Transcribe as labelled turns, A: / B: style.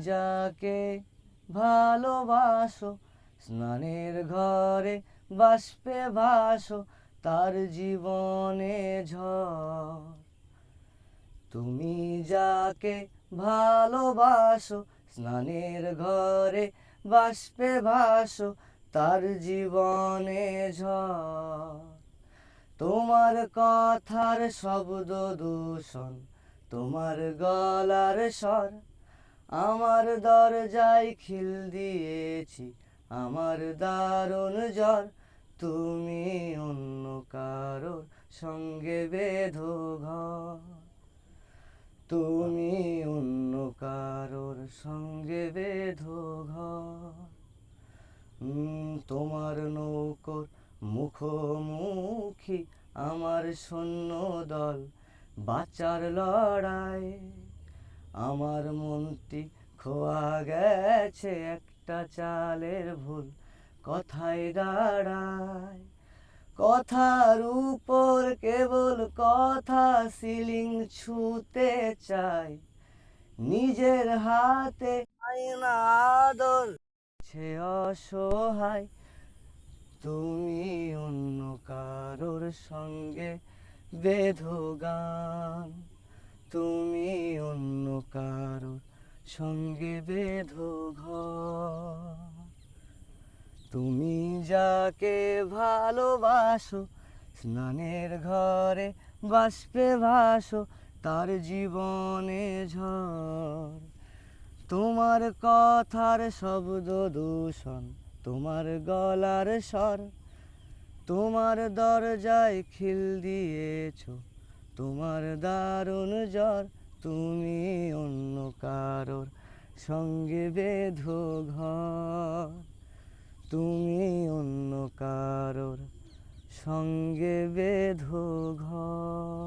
A: যাকে ভালোবাসো, স্নানের ঘরে বাষ্পে ভাসো, তার জীবনে ঝড়। তুমি যাকে ভালোবাসো, স্নানের ঘরে বাষ্পে ভাসো, তার জীবনে ঝড়। তোমার কথার শব্দ দূষণ, তোমার গলার স্বর আমার দরজায় খিল দিয়েছি, আমার দারুণ জ্বর। তুমি অন্য কারোর সঙ্গে বেধো ঘর। তুমি অন্য কারোর সঙ্গে বেধো ঘর। তোমার নৌকর মুখোমুখি আমার সৈন্য দল বাঁচার লড়াই। আমার মনটি খোয়া গেছে একটা চালের ভুল। কথায় দাঁড়ায়, কথার উপর কেবল কথা সিলিং ছুতে চাই নিজের হাতে আদর সে অসহায়। তুমি অন্য কারোর সঙ্গে বেধো গান। তুমি সঙ্গে বেধো ঘর। তুমি যাকে ভালোবাসো, স্নানের ঘরে বাষ্পে ভাসো, তার জীবনে ঝড়। তোমার কথার শব্দ দূষণ, তোমার গলার স্বর। তোমার দরজায় খিল দিয়েছ, তোমার দারুণ জ্বর। তুমি অন্য কারোর সঙ্গে বেধ ঘর। তুমি অন্য কারোর সঙ্গে বেধ ঘর।